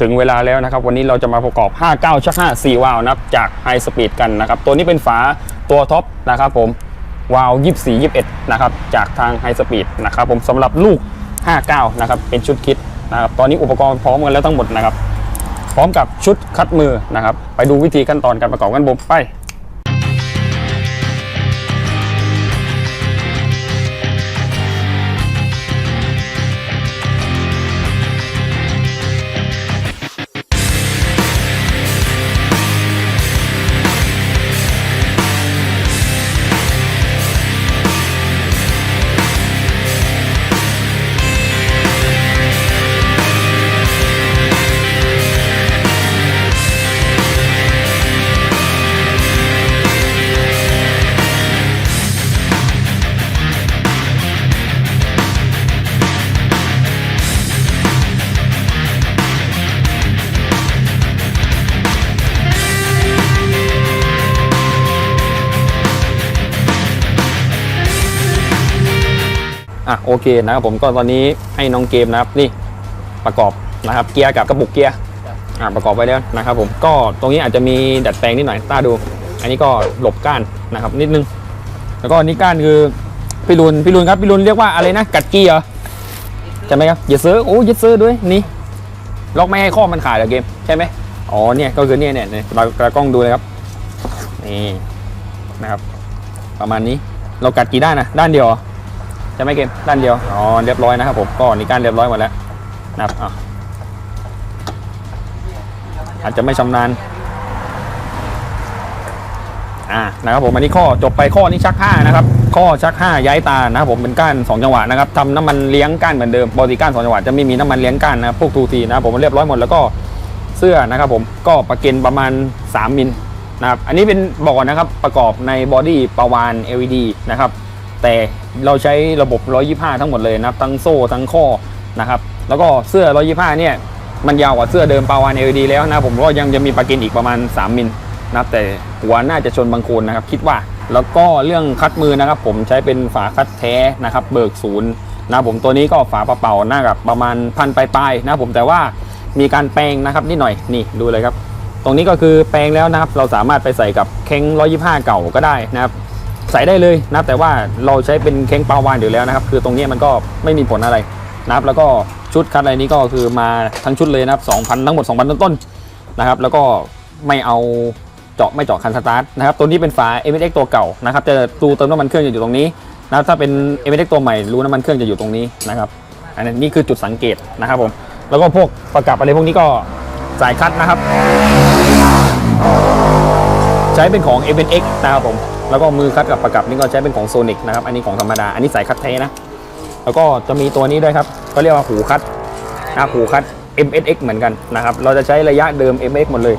ถึงเวลาแล้วนะครับ วันนี้เราจะมาประกอบ 59ชัก5 4วาล์วนะครับจากไฮสปีดกันนะครับ ตัวนี้เป็นฝาตัวท็อปนะครับผมวาล์ว24 21 นะครับ จากทางไฮสปีดนะครับผมสำหรับลูก 59 นะครับ เป็นชุดคิดนะครับ ตอนนี้อุปกรณ์พร้อมกันแล้วทั้งหมดนะครับ พร้อมกับชุดคัดมือนะครับ ไปดูวิธีขั้นตอนการประกอบกันบุมไป เคนะครับผมก็ตอนนี้ให้น้องเกมนะครับนี่ประกอบนะครับเกียร์กับกระปุกเกียร์อะประกอบไว้แล้วนะครับผมก็ตรงนี้อาจจะมีดัดแปลงนิดหน่อยต้าดู อันนี้ก็หลบก้านนะครับนิดนึง แล้วก็นี้ก้านคือพี่รุนพี่รุนครับพี่รุนเรียกว่าอะไรนะกัดกี้เหรอใช่ไหมครับอย่าซื้อโอ้อย่าซื้อด้วยนี่ล็อกไม่ให้ข้อมันขาดเหรอเกมใช่ไหมอ๋อเนี่ยก็คือเนี่ยเนี่ยเนี่ยเรากระกล้องดูเลยครับนี่นะครับ ประมาณนี้เรากัดกี่ด้านนะด้านเดียว เหรอใช่เกมด้านเดียวอ๋อเรียบร้อยนะครับผมก็นี่การเรียบร้อยหมดแล้วนะครับอะอาจจะไม่ชำนาญอ่านะครับผมอันนี้ข้อจบไปข้อนี้ชัก5นะครับข้อชัก 5 ย้ายตานะครับผมเป็นก้าน 2 จังหวะนะครับทำน้ำมันเลี้ยงก้านเหมือนเดิมปกติก้าน2จังหวะจะไม่มีน้ำมันเลี้ยงก้านนะพวกทูทีนะครับผมเรียบร้อยหมดแล้วก็เสื้อนะครับผมก็ประเก็นประมาณ 3 มิลนะครับอันนี้เป็นบอกก่อนนะครับประกอบในบอดี้ประวาน LED นะครับ แต่เราใช้ระบบ 125 ทั้งหมดเลยนะครับ ทั้งโซ่ทั้งข้อนะครับแล้วก็เสื้อ 125 เนี่ยมันยาวกว่าเสื้อเดิมปาวาน LED แล้วนะผมก็ยังจะมีปากินอีกประมาณ 3 มิลนะครับแต่หัวน่าจะชนบางโคนนะครับ คิดว่าแล้วก็เรื่องคัดมือนะครับผมใช้เป็นฝาคัดแท้นะครับ เบิกศูนย์นะผมตัวนี้ก็ฝาเปล่าๆหน้ากับประมาณพันปลายๆนะผมแต่ว่ามีการแปลงนะครับนิดหน่อยนี่ดูเลยครับ ตรงนี้ก็คือแปลงแล้วนะครับ เราสามารถไปใส่กับเค้ง125 เก่าก็ได้นะครับ ใส่ได้เลยนะแต่ว่าเราใช้เป็นเค้งปลาวานอยู่แล้วนะครับ คือตรงนี้มันก็ไม่มีผลอะไรนะครับ แล้วก็ชุดคัดอะไรนี้ก็คือมาทั้งชุดเลยนะครับ2,000 ทั้งหมด 2,000 ต้นๆนะครับ แล้วก็ไม่เอาเจาะไม่เจาะคันสตาร์ทนะครับ ตัวนี้เป็นฝา m s x ตัวเก่านะครับ จะรูเติมน้ำมันเครื่องจะอยู่ตรงนี้นะถ้าเป็น m s x ตัวใหม่รูน้ำมันเครื่องจะอยู่ตรงนี้นะครับ อันนี้นี่คือจุดสังเกตนะครับผม แล้วก็พวกประกับอะไรพวกนี้ก็สายคัดนะครับ ใช้เป็นของ a อ x นะครับผม แล้วก็มือคัดกับประกับนี่ก็ใช้เป็นของโซนิกนะครับ อันนี้ของธรรมดา อันนี้สายคัดแท้นะ แล้วก็จะมีตัวนี้ด้วยครับก็เรียกว่าหูคัดนะหูคัด MSX เหมือนกันนะครับ เราจะใช้ระยะเดิม MX หมดเลย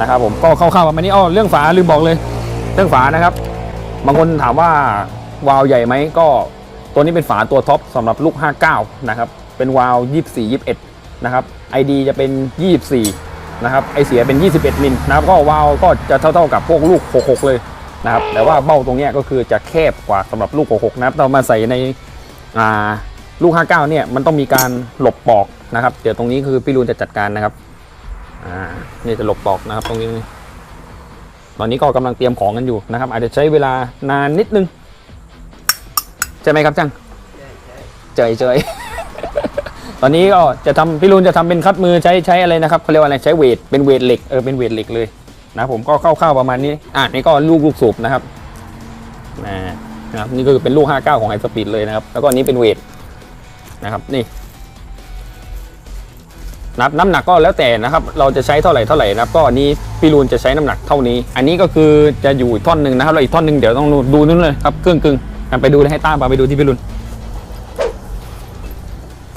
นะครับผม ก็เข้าๆประมาณนี้ อ้อ เรื่องฝาลืมบอกเลย เรื่องฝานะครับ บางคนถามว่าวาล์วใหญ่ไหม ก็ตัวนี้เป็นฝาตัวท็อปสำหรับลูก 59 นะครับ เป็นวาล์ว24 21 นะครับ ID จะเป็น 24 นะครับ ไอเสียเป็น 21 มิลนะครับ ก็วาล์วก็จะเท่าๆกับพวกลูก 66 เลย นะครับแต่ว่าเบ้าตรงนี้ก็คือจะแคบกว่าสำหรับลูก66นะครับเรามาใส่ในลูก 59 เนี่ยมันต้องมีการหลบปอกนะครับ เดี๋ยวตรงนี้คือพี่รูนจะจัดการนะครับอ่านี่จะหลบปอกนะครับ ตรงนี้ ตอนนี้ก็กำลังเตรียมของกันอยู่นะครับ อาจจะใช้เวลานานนิดนึงใช่ไหมครับจังเจยเจยตอนนี้ก็จะทำพี่รุนจะทำเป็นคัดมือใช้ใช้อะไรนะครับเขาเรียกว่าอะไรใช้เวทเป็นเวทเหล็กเออเป็นเวทเหล็กเลย นะผมก็เข้าๆประมาณนี้อะนี่ก็ลูกลูกสูบนะครับนะนะครับนี่ก็คือเป็นลูก 59 ของไฮสปีดเลยนะครับ แล้วก็อันนี้เป็นเวทนะครับนี่นับน้ำหนักก็แล้วแต่นะครับ เราจะใช้เท่าไหร่เท่าไหร่นะครับ ก็อันนี้พี่รูนจะใช้น้ำหนักเท่านี้ อันนี้ก็คือจะอยู่ท่อนหนึ่งนะครับแล้วอีกท่อนหนึ่งเดี๋ยวต้องดูนู่นเลยครับเครื่องกึ่งไปดูให้ต้าพาไปดูที่พี่รุน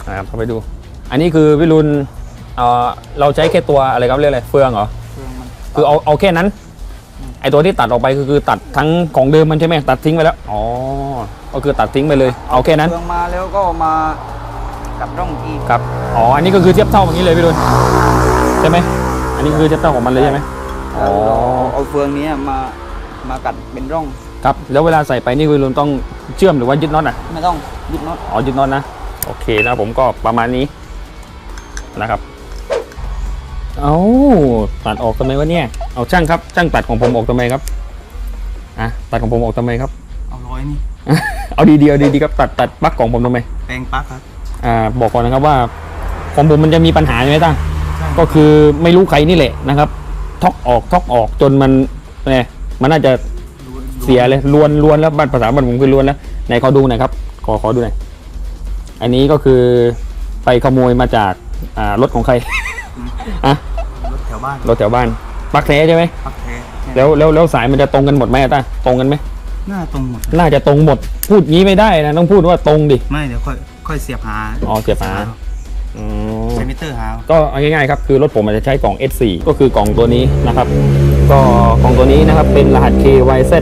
นะครับเข้าไปดู อันนี้คือพี่รุนเอ่อเราใช้แค่ตัวอะไรครับเรียกอะไรเฟืองเหรอ ครื่องมันคือเอาเอาแค่นั้น ไอตัวที่ตัดออกไปคือคือตัดทั้งของเดิมมันใช่ไหมตัดทิ้งไปแล้วอ๋อก็คือตัดทิ้งไปเลย เอาแค่นั้น เครื่องมาแล้วก็มากับร่องทีครับ อ๋อ อันนี้ก็คือเทียบเท่าอย่างนี้เลยพี่รุนใช่ไหม อันนี้คือเทียบเท่าของมันเลยใช่ไหมอ๋อเอาเอาเฟืองนี้มามากัดเป็นร่อง ครับ แล้วเวลาใส่ไปนี่คือรุนต้องเชื่อมหรือว่ายึดน็อตอะ ไม่ต้องยึดน็อต อ๋อ ยึดน็อตนะ โอเคนะผมก็ประมาณนี้นะครับ เอาตัดออกทำไมวะเนี่ย เอาช่างครับช่างตัดของผมออกทำไมครับ อะตัดของผมออกทำไมครับ เอาร้อยนี่ เอาดีๆเดียวดีๆครับตัดตัดปลั๊กของผมทำไม แปลงปลั๊กครับ อ่าบอกก่อนนะครับว่าของผมมันจะมีปัญหาใช่ไหมตั้งใช่ก็คือไม่รู้ใครนี่แหละนะครับท็อกออกท็อกออกจนมันเนี่ยมันน่าจะเสียเลยลวนลวนแล้วบ้านภาษาบ้านผมคือลวนแล้วไหนขอดูหน่อยครับ ขอขอดูหน่อยอันนี้ก็คือไปขโมยมาจากอ่ารถของใคร อะรถแถวบ้านรถแถวบ้านปลั๊กแท้ใช่ไหมปลั๊กแท้แล้วแล้วแล้วสายมันจะตรงกันหมดไหมอะต้าตรงกันไหมหน้าตรงหมด น่าจะตรงหมด พูดงี้ไม่ได้นะต้องพูดว่าตรงดิ ไม่เดี๋ยวค่อยค่อยเสียบหาอ๋อเสียบหา อืม ใช้มิเตอร์หาก็เอาง่ายๆครับคือรถผมอาจจะใช้กล่อง S4 ก็คือกล่องตัวนี้นะครับ ก็กล่องตัวนี้นะครับเป็นรหัส KYZ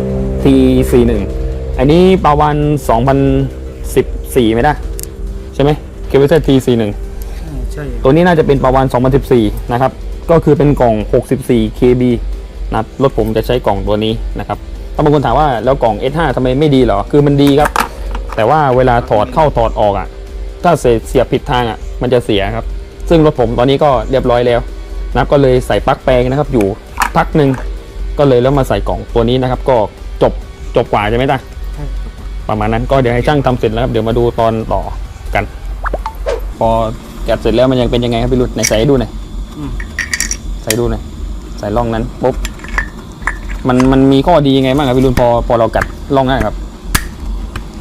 T41 อันนี้ประมาณ2014ไหมนะใช่ไหม KYZ T41 ใช่ใช่ตัวนี้น่าจะเป็นประมาณ2014 นะครับ ก็คือเป็นกล่อง 64 KB นะครับรถผมจะใช้กล่องตัวนี้นะครับถ้าบางคนถามว่าแล้วกล่อง S5 ทำไมไม่ดีเหรอ คือมันดีครับ แต่ว่าเวลาถอดเข้าถอดออกอะ ถ้าเสียเสียบผิดทางอะ มันจะเสียครับ ซึ่งรถผมตอนนี้ก็เรียบร้อยแล้วนะครับก็เลยใส่ปลั๊กแปลงนะครับ อยู่พักหนึ่งก็เลยแล้วมาใส่กล่องตัวนี้นะครับ ก็จบจบกว่าใช่ไหมตาใช่ประมาณนั้นก็เดี๋ยวให้ช่างทำเสร็จแล้วครับเดี๋ยวมาดูตอนต่อกัน พอ แกะเสร็จแล้วมันยังเป็นยังไงครับพี่รุดไหนใส่ให้ดูหน่อยอืมใส่ดูหน่อยใส่ร่องนั้นปุ๊บมันมันมีข้อดียังไงบ้างครับพี่รุนพอพอเรากัดร่องนั้นครับ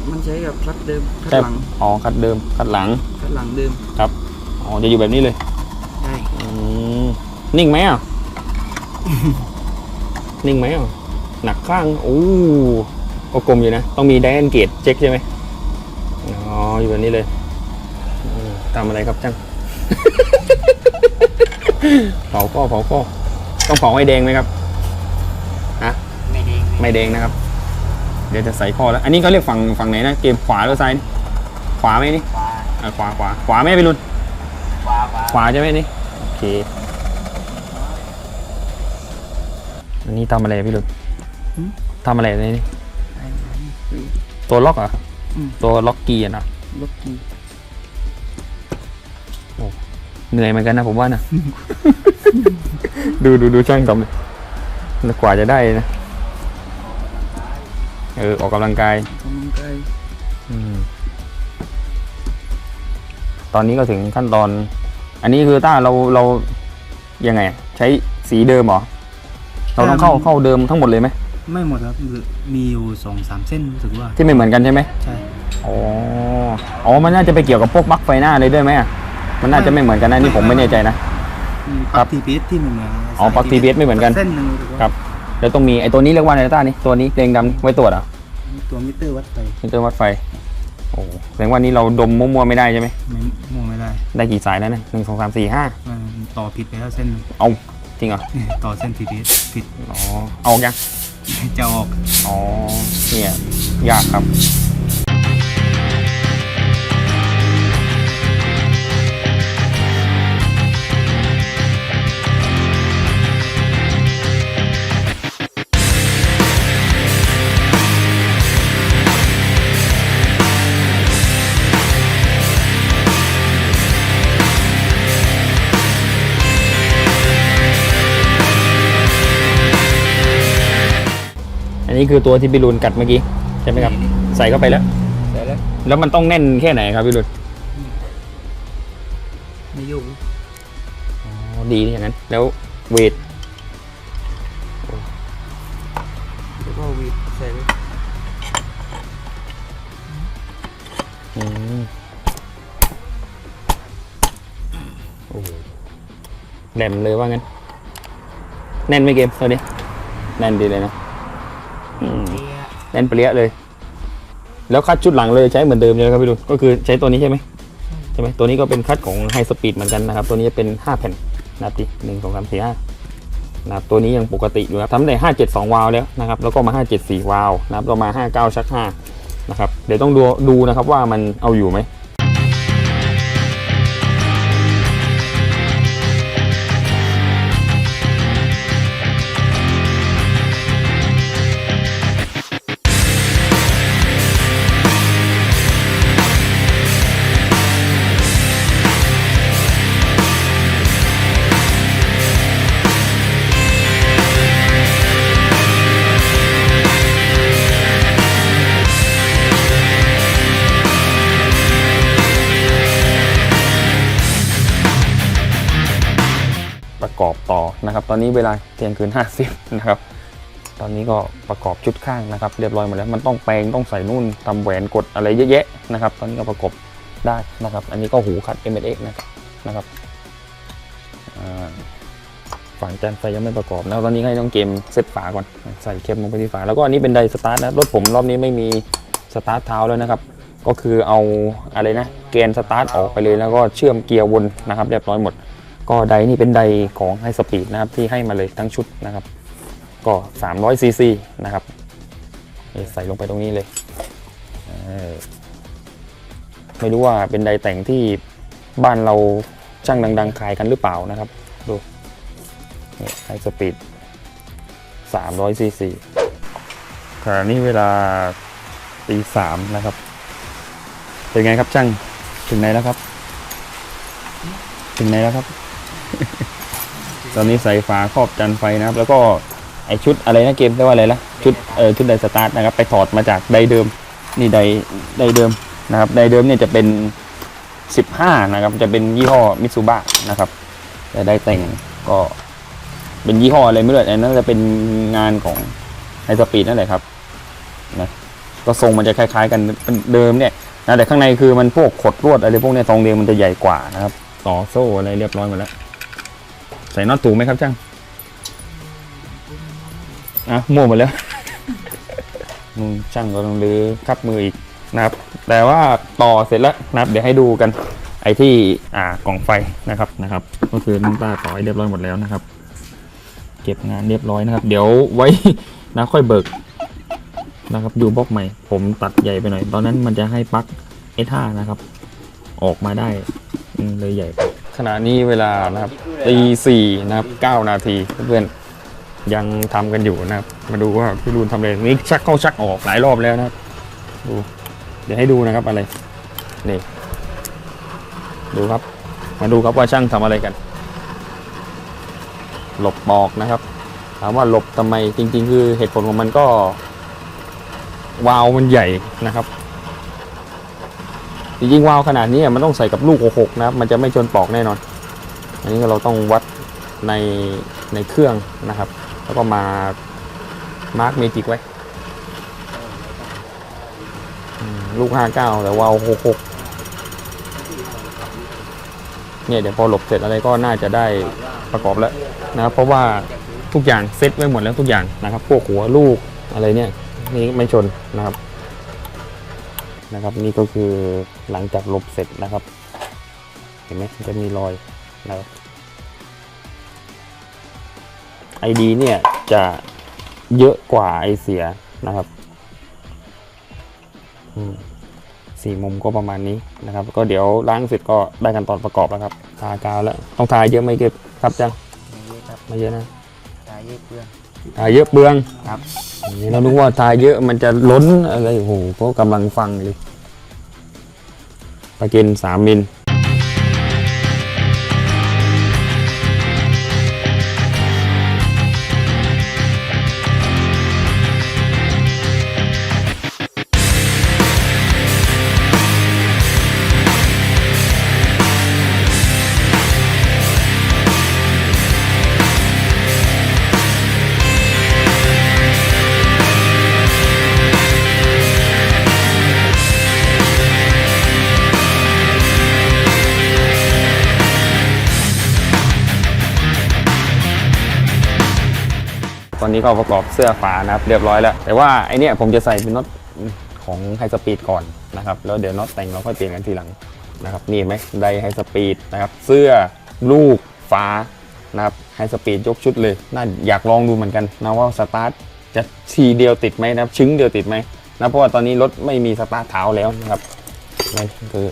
มันใช้กับคัดเดิมคัดแต่หลังอ๋อคัดเดิมคัดหลังคัดหลังเดิมครับอ๋อจะอยู่แบบนี้เลยใช่อืมนิ่งไหมอะนิ่งไหมอะหนักข้างโอ้ก็กลมอยู่นะ ต้องมีไดแอนเกตเช็คใช่ไหมอ๋ออยู่แบบนี้เลยอืม ทำอะไรครับช่าง เผาก็เผาก็ต้องเผาให้แดงไหมครับฮะไม่ดีไม่แดงนะครับ เดี๋ยวจะใส่ข้อแล้ว อันนี้เขาเรียกฝั่งฝั่งไหนนะเกมขวาหรือซ้ายนี่ขวาไหมนี่ขวาอะขวาขวาขวาไหมไปรุนขวาขวาขวาใช่ไหมนี่โอเคอันนี้ทำอะไรพี่รุนทำอะไรในนี่ไอ้นี่ตัวล็อกเหรอะอืมตัวล็อกเกียร์นะรถกี เหนื่อยเหมือนกันนะผมว่านะ ดูดูดูช่างทำเลยแล้วกว่าจะได้นะ เออ ออกกำลังกายกำลังกายอืมตอนนี้ก็ถึงขั้นตอน อันนี้คือถ้าเราเรายังไงอะใช้สีเดิมเหรอ เราต้องเข้าเข้าเดิมทั้งหมดเลยไหม ไม่หมดครับ มีอยู่สองสามเส้นรู้สึกว่า ที่ไม่เหมือนกันใช่ไหม ใช่ อ๋อ อ๋อ มันน่าจะไปเกี่ยวกับพวกปลั๊กไฟหน้าเลยด้วยไหมอะ มันน่าจะไม่เหมือนกันนะนี่ผมไม่แน่ใจนะมีครัปับ กทีพีที่ไม่เหมือนอ๋อปลั๊ก TPS ไม่เหมือนกัน เส้นหนึ่งรู้สึกว่าครับ แล้วต้องมีไอ้ตัวนี้เรียกว่าอะไรนะต้านี่ตัวนี้แดงดำนี่ไว้ตรวจเหรอะตัวมิเตอร์วัดไฟมิเตอร์วัดไฟ โอ้แสดงว่านี่เราดมมั่วๆไม่ได้ใช่ไหมไม่มองไม่ได้ได้กี่สายแล้วนะหนึ่งสองสามสี่ห้ามันต่อผิดไปแล้วเส้นหนึ่งเอาจริงเหรอต่อเส้นทีพีผิดอ๋อเอายังจะออกอ๋อเนี่ยยากครับ นนี้คือตัวที่พี่รุนกัดเมื่อกี้ใช่ไหมครับ ใส่เข้าไปแล้วเสร็จแล้ว แล้วมันต้องแน่นแค่ไหนครับพี่รุนไม่ยุ่งอ๋อดีอย่างนั้น แล้วเวทแล้วก็วีดใส่เลยอืมโอ้โหแหลมเลยว่างั้น แน่นไหมเกมตัวนี้แน่นดีเลยนะ อืมแน่นเปรี้ยเลย แล้วคัดชุดหลังเลยใช้เหมือนเดิมใช่ไหมครับพี่ดุลก็คือใช้ตัวนี้ใช่ไหมใช่ไหมตัวนี้ก็เป็นคัดของไฮสปีดเหมือนกันนะครับ ตัวนี้จะเป็น 5 แผ่นนะครับดิหนึ่งสองสามสี่ห้านะครับตัวนี้ยังปกติอยู่นะครับทำได้ห้าเจ็ดสองวาล์วแล้วนะครับ แล้วก็มาห้าเจ็ดสี่วาล์วนะครับเรามาห้าเก้าชักห้านะครับ เดี๋ยวต้องดูดูนะครับว่ามันเอาอยู่ไหม นะครับตอนนี้เวลาเที่ยงคืน 50 นะครับ ตอนนี้ก็ประกอบชุดข้างนะครับ เรียบร้อยหมดแล้วมันต้องแปลงต้องใส่นู่นทำแหวนกดอะไรเยอะแยะนะครับ ตอนนี้ก็ประกอบได้นะครับ อันนี้ก็หูขัด m s x นะครับนะครับอ่าฝั่งจานไฟยังไม่ประกอบนะตอนนี้ให้น้องเกมเซตฝาก่อนใส่เข็มลงไปที่ฝาแล้วก็อันนี้เป็นไดสตาร์ทนะรถผมรอบนี้ไม่มีสตาร์ทเท้าแล้วนะครับ ก็คือเอาอะไรนะเกณฑ์สตาร์ทออกไปเลยแล้วก็เชื่อมเกียร์วนนะครับ เรียบร้อยหมด ก็ไดนี่เป็นไดของไฮสปีดนะครับที่ให้มาเลยทั้งชุดนะครับ ก็300ซีซีนะครับนี่ใส่ลงไปตรงนี้เลยไม่รู้ว่าเป็นไดแต่งที่บ้านเราช่างดังๆขายกันหรือเปล่านะครับ ดูไฮสปีด300ซีซีขณะนี้เวลาตีสามนะครับ เป็นไงครับช่างถึงไหนแล้วครับ ถึงไหนแล้วครับ ตอนนี้ใส่ฝาครอบจันไฟนะครับ แล้วก็ไอชุดอะไรนะเกมเรียกว่าอะไรละชุดเออชุดไดสตาร์ทนะครับไปถอดมาจากไดเดิม นี่ไดไดเดิมนะครับไดเดิมเนี่ยจะเป็น 15 นะครับ จะเป็นยี่ห้อมิตซูบะนะครับแต่ไดแต่งก็เป็นยี่ห้ออะไรไม่รู้อันนั้นจะเป็นงานของไฮสปีดนั่นแหละครับนะก็ทรงมันจะคล้าย ๆ กันเป็นเดิมเนี่ยนะแต่ข้างในคือมันพวกขดลวดอะไรพวกเนี้ยทรงเดียวมันจะใหญ่กว่านะครับ ต่อโซ่อะไรเรียบร้อยหมดแล้ว ใส่น็อตถูกไหมครับช่างอะมั่วหมดแล้วมึงช่างก็ต้องรื้อคับมืออีกนะครับ แต่ว่าต่อเสร็จแล้วนะครับ เดี๋ยวให้ดูกันไอ้ที่อ่ากล่องไฟนะครับนะครับ ก็คือน้องตาต่อให้เรียบร้อยหมดแล้วนะครับ เก็บงานเรียบร้อยนะครับ เดี๋ยวไว้นะค่อยเบิกนะครับ ดูบล็อกใหม่ ผมตัดใหญ่ไปหน่อย ตอนนั้นมันจะให้ปลั๊ก S5 นะครับ ออกมาได้อืมเลยใหญ่ไป ขณะนี้เวลานะครับตีสี่นะครับเก้านาทีเพื่อนๆยังทำกันอยู่นะครับ มาดูว่าพี่รูนทำอะไรนี่ชักเข้าชักออกหลายรอบแล้วนะครับดูเดี๋ยวให้ดูนะครับอะไรนี่ดูครับ มาดูครับว่าช่างทำอะไรกัน หลบปอกนะครับ ถามว่าหลบทำไมจริง ๆ คือเหตุผลของมันก็วาล์วมันใหญ่นะครับ จริงๆวาล์วขนาดนี้มันต้องใส่กับลูกหกนะครับมันจะไม่ชนปอกแน่นอน อันนี้เราต้องวัดในในเครื่องนะครับ แล้วก็มามาร์กเมจิกไว้ลูก 59 แต่วาล์ว66 เนี่ยเดี๋ยวพอหลบเสร็จอะไรก็น่าจะได้ประกอบแล้วนะครับเพราะว่าทุกอย่างเซ็ตไว้หมดแล้วทุกอย่างนะครับ พวกหัวลูกอะไรเนี่ยนี่ไม่ชนนะครับ นะครับ นี่ก็คือหลังจากลบเสร็จนะครับ เห็นไหมจะมีรอยนะครับ ไอดีเนี่ยจะเยอะกว่าไอเสียนะครับสี่มุมก็ประมาณนี้นะครับ ก็เดี๋ยวล้างเสร็จก็ได้กันตอนประกอบแล้วครับทากาวแล้วต้องทาเยอะไหมเก็บครับจังเยอะครับไม่เยอะนะตาเยอะเพื่อน ทาเยอะเปลืองครับนี่เรานึกว่าทาเยอะมันจะล้นอะไรโอ้โหก็กำลังฟังเลยปลากินสามมิล นี้ก็ประกอบเสื้อฝานะครับเรียบร้อยแล้ว แต่ว่าไอเนี้ยผมจะใส่เป็นน็อตของไฮสปีดก่อนนะครับแล้วเดี๋ยวน็อตแต่งเราค่อยเปลี่ยนกันทีหลังนะครับนี่ไหมไดไฮสปีดนะครับเสื้อลูกฝานะครับไฮสปีดยกชุดเลยน่าอยากลองดูเหมือนกันนะว่าสตาร์ทจะทีเดียวติดไหมนะครับชึ้งเดียวติดไหมนะเพราะว่าตอนนี้รถไม่มีสตาร์ทเท้าแล้วนะครับนั่นคือ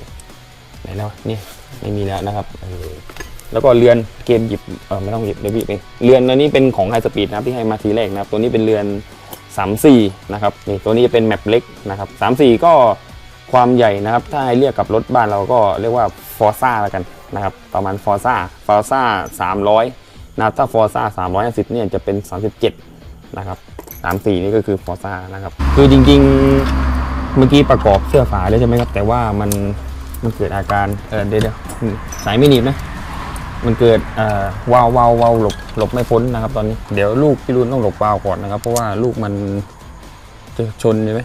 ไหนแล้วนี่ไม่มีแล้วนะครับ แล้วก็เรือนเกมหยิบเออไม่ต้องหยิบเดี๋ยวพี่ไปเรือนอันนี้เป็นของไฮสปีดนะครับที่ให้มาทีแรกนะครับ ตัวนี้เป็นเรือน 34 นะครับนี่ตัวนี้จะเป็นแมปเล็กนะครับ 34 ก็ความใหญ่นะครับ ถ้าให้เรียกกับรถบ้านเราก็เรียกว่าฟอร์ซ่าแล้วกันนะครับ ประมาณฟอร์ซ่าฟอร์ซ่า300 นะครับถ้าฟอร์ซ่า350 เนี่ยจะเป็น 37 นะครับ 34 นี่ก็คือฟอร์ซ่านะครับ คือจริงๆเมื่อกี้ประกอบเสื้อฝาแล้วใช่ไหมครับ แต่ว่ามันมันเกิดอาการเออเดี๋ยวเดี๋ยวสายไม่หนีบนะ มันเกิดอ่าวาววาววาวหลบหลบไม่พ้นนะครับตอนนี้เดี๋ยวลูกพี่รุนต้องหลบวาวก่อนนะครับ เพราะว่าลูกมันจะชนใช่ไหม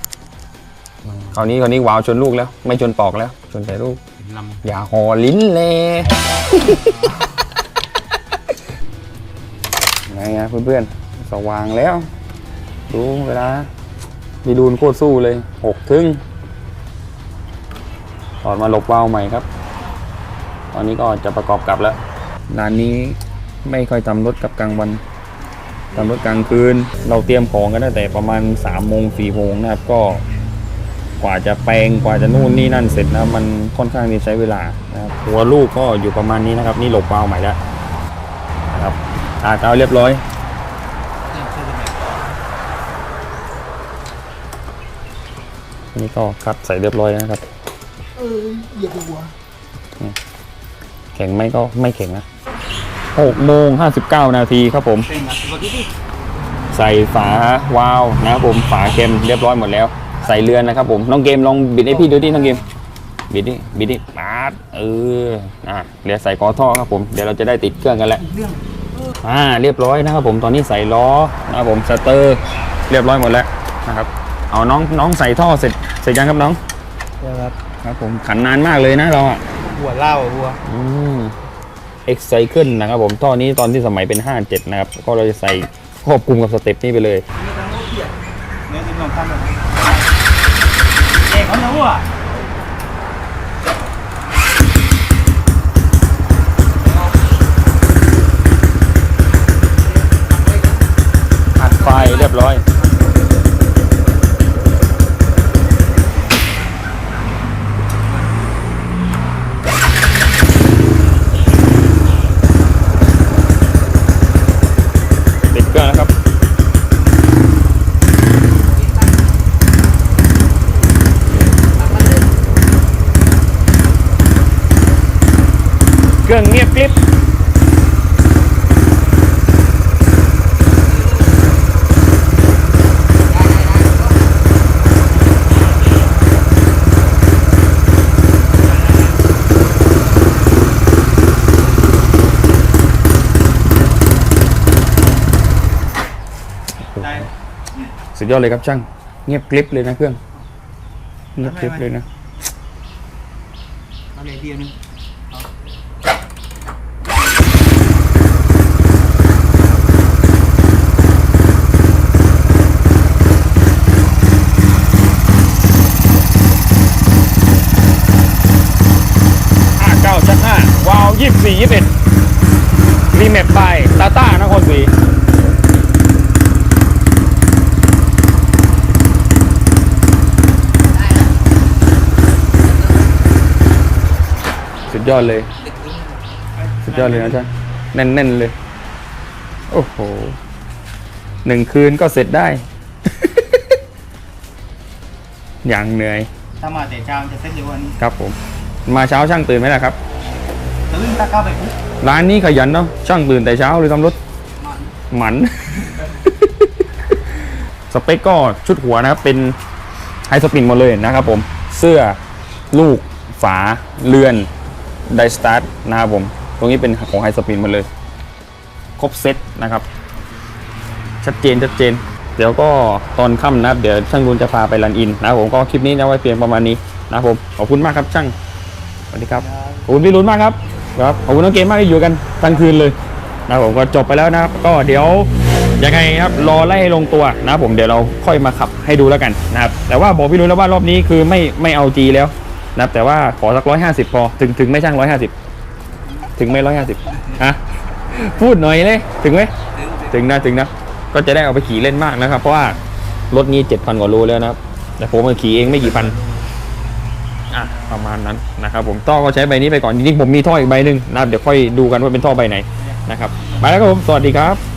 คราวนี้คราวนี้วาวชนลูกแล้ว ไม่ชนปอกแล้ว ชนแต่ลูกลอย่าหอลิ้นเลยไงอะเพื่อนๆสว่างแล้ว ดูเวลามีดูนโคตรสู้เลยหกถึงถอดมาหลบวาล์วใหม่ครับ ตอนนี้ก็จะประกอบกลับแล้ว ร้านนี้ไม่ค่อยทำรถกับกลางวันทำรถกลางคืน เราเตรียมของกันตั้งแต่ประมาณ3ามโมงสี่โมงนะครับ ก็กว่าจะแปลงกว่าจะนู่นนี่นั่นเสร็จนะครับมันค่อนข้างที่ใช้เวลานะครับหัวลูกก็อยู่ประมาณนี้นะครับ นี่หลบวาล์วใหม่แล้วนะครับทากาวเรียบร้อยอันนี้ก็คัดใส่เรียบร้อยแล้วนะครับเออเหยียบหัวแข็งไหมก็ไม่แข็งนะ หกโมงห้าสิบเก้านาทีครับผมเป็นนะปกติใส่ฝาวาล์วนะครับผมฝาเค็มเรียบร้อยหมดแล้ว ใส่เรือนนะครับผมน้องเกมลองบิดให้พี่ดูดิน้องเกมบิดดิบิดดิปาดเอออะเดี๋ยวใส่กอท่อครับผมเดี๋ยวเราจะได้ติดเครื่องกันแล้วเรื่องอ่าเรียบร้อยนะครับผมตอนนี้ใส่ล้อนะครับผมสเตอร์เรียบร้อยหมดแล้วนะครับเอาน้องน้องใส่ท่อเสร็จเสร็จยังครับน้องครับครับผมขันนานมากเลยนะเราอะหัวเล่าหัวอืม X Cycle นะครับผมท่อนี้ตอนที่สมัยเป็น 57 นะครับ ก็เราจะใส่ควบคุมกับสเต็ปนี้ไปเลยเนี่ยเด็กเขาเนื้อหัวดไฟเรียบร้อย ติดเครื่องแล้วครับ เครื่องเงียบกริบ ได้ สุ ดยอดเลยครับช่าง เงียบกริบเลยนะเครื่อง เงียบกริบเลยนะมาเลยเดียวนึง59ชัก5วาว24 21รีเมปบายตาต้านครศรี อดเลย สุดยอดเลยนะจ๊ะแน่นๆเลย โอ้โหหนึ่งคืนก็เสร็จได้ อย่างเหนื่อย ถ้ามาแต่เช้าจะเซ็ตเร็วกวันนี้ครับผม มาเช้าช่างตื่นไหมล่ะครับตะลึงตะก้าไปปุ๊บร้านนี้ขยันเนาะช่างตื่นแต่เช้าเลยทำรถมันหมัน สเปคก็ชุดหัวนะครับ เป็นไฮสปินหมดเลยนะครับผม เสื้อลูกฝาเรือน ไดสตาร์ทนะครับผม ตรงนี้เป็นของไฮสปินหมดเลย ครบเซตนะครับ ชัดเจนชัดเจน เดี๋ยวก็ตอนค่ำนะครับ เดี๋ยวช่างรุนจะพาไปรันอินนะครับผมก็คลิปนี้นะไว้เพียงประมาณนี้นะครับผม ขอบคุณมากครับช่างสวัสดีครับขอบคุณพี่รุนมากครับครับขอบคุณน้องเกมมากที่อยู่กันทั้งคืนเลยนะผมก็จบไปแล้วนะครับ ก็เดี๋ยวยังไงครับรอไล่ให้ลงตัวนะครับผมเดี๋ยวเราค่อยมาขับให้ดูแล้วกันนะครับแต่ว่าบอกพี่รุนแล้วว่ารอบนี้คือไม่ไม่เอาจีแล้ว นะครับแต่ว่าขอสักร้อยห้าสิบพอถึงถึงไม่ช่างร้อยห้าสิบถึงไม่ร้อยห้าสิบฮะพูดหน่อยเลยถึงไหมถึงนะถึงนะก็จะได้เอาไปขี่เล่นมากนะครับ เพราะว่ารถนี้เจ็ดพันกว่าโลแล้วนะครับ แต่ผมมาขี่เองไม่กี่พันอะประมาณนั้นนะครับ ผมท่อก็ใช้ใบนี้ไปก่อนจริงๆผมมีท่ออีกใบหนึ่งนะครับเดี๋ยวค่อยดูกันว่าเป็นท่อใบไหนนะครับไปแล้วครับผมสวัสดีครับ